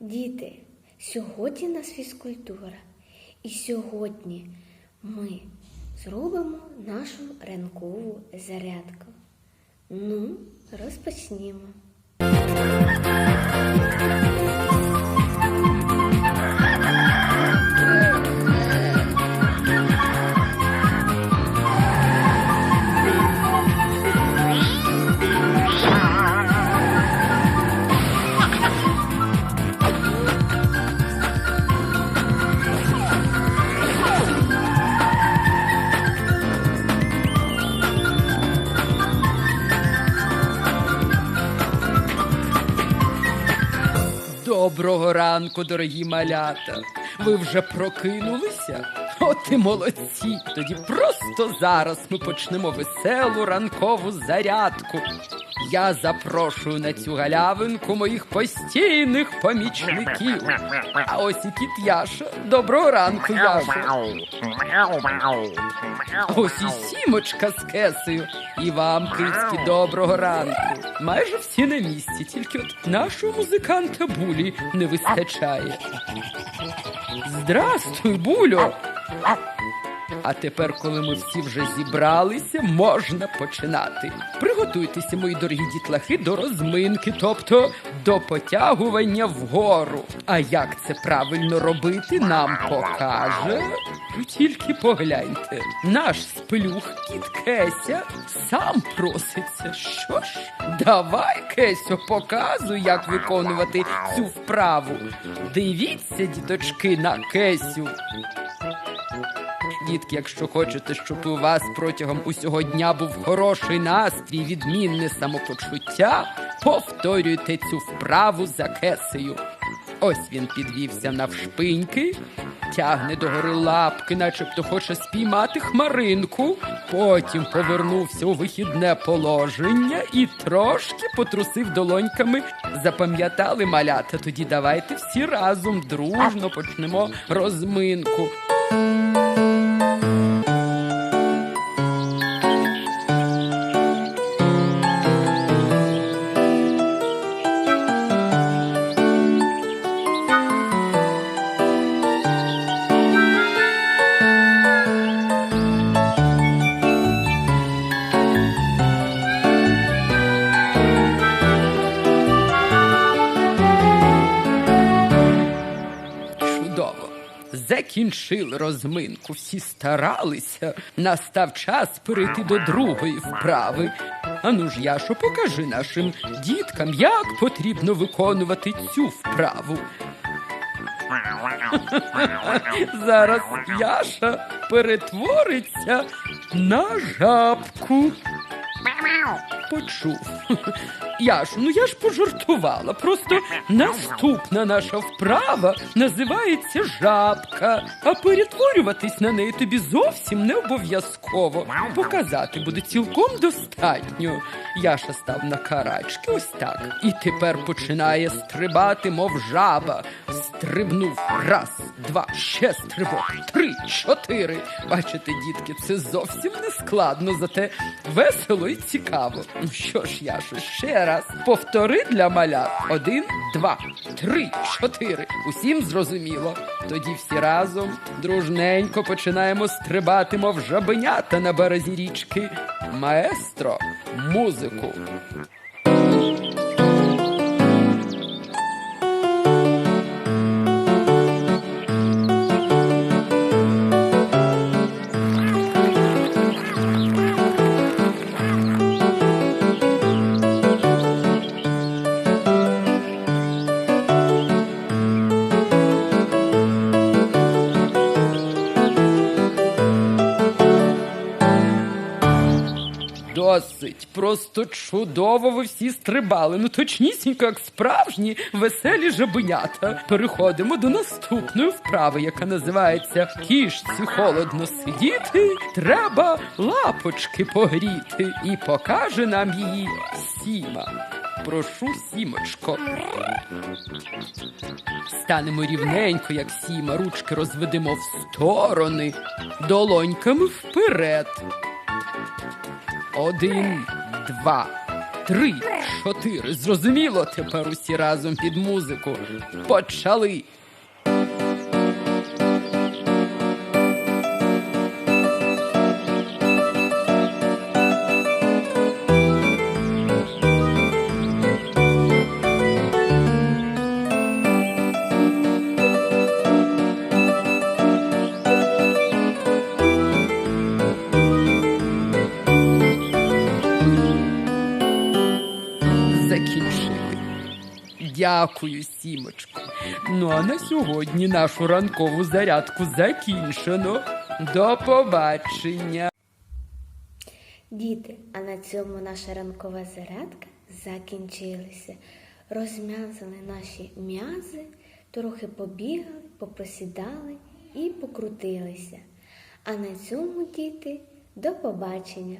Діти, сьогодні нас фізкультура. І сьогодні ми зробимо нашу ранкову зарядку. Ну, розпочнімо. Доброго ранку, дорогі малята. Ви вже прокинулися? От і молодці. Тоді просто зараз ми почнемо веселу ранкову зарядку. Я запрошую на цю галявинку моїх постійних помічників. А ось і кіт Яша. Доброго ранку, Яша. Ось і сімочка з кесею. І вам, кицьки, доброго ранку. Майже всі на місці, тільки от нашого музиканта Булі не вистачає. Здрастуй, Булю. А тепер, коли ми всі вже зібралися, можна починати. Приготуйтеся, мої дорогі дітлахи, до розминки, тобто до потягування вгору. А як це правильно робити, нам покаже. Ви Тільки погляньте, наш спелюх кіт Кеся сам проситься. Що ж, давай, Кесю, показуй, як виконувати цю вправу. Дивіться, діточки, на Кесю. Дітки, якщо хочете, щоб у вас протягом усього дня був хороший настрій, відмінне самопочуття, повторюйте цю вправу за кесею. Ось він підвівся навшпиньки, тягне догори лапки, начебто хоче спіймати хмаринку. Потім повернувся у вихідне положення і трошки потрусив долоньками. Запам'ятали малята. Тоді давайте всі разом дружно почнемо розминку. Чудово. Закінчили розминку, всі старалися. Настав час перейти до другої вправи. Ану ж, Яшо, покажи нашим діткам, як потрібно виконувати цю вправу. Зараз Яша перетвориться на жабку. Почув. Яш, ну я ж пожартувала. Просто наступна наша вправа називається жабка. А перетворюватись на неї тобі зовсім не обов'язково. Показати буде цілком достатньо. Яша став на карачки, ось так. І тепер починає стрибати, мов жаба. Стрибнув раз, два, ще стрибок, три, чотири. Бачите, дітки, це зовсім не складно, зате весело і цікаво. Ну що ж, Яшо, ще раз повтори для малят. Один, два, три, чотири. Усім зрозуміло. Тоді всі разом дружненько починаємо стрибати, мов жабенята на березі річки. Маестро, музику. Досить, просто чудово ви всі стрибали. Ну точнісінько, як справжні веселі жабенята. Переходимо до наступної вправи, яка називається Кішці холодно сидіти, треба лапочки погріти. І покаже нам її Сіма. Прошу, сімочко. Станемо рівненько, як сіма, ручки розведемо в сторони, долоньками вперед. Один, два, три, чотири. Зрозуміло тепер усі разом під музику. Почали. Дякую, сімочку. Ну а на сьогодні нашу ранкову зарядку закінчено. До побачення. Діти, а на цьому наша ранкова зарядка закінчилася. Розм'язали наші м'язи, трохи побігали, попосідали і покрутилися. А на цьому, діти, до побачення!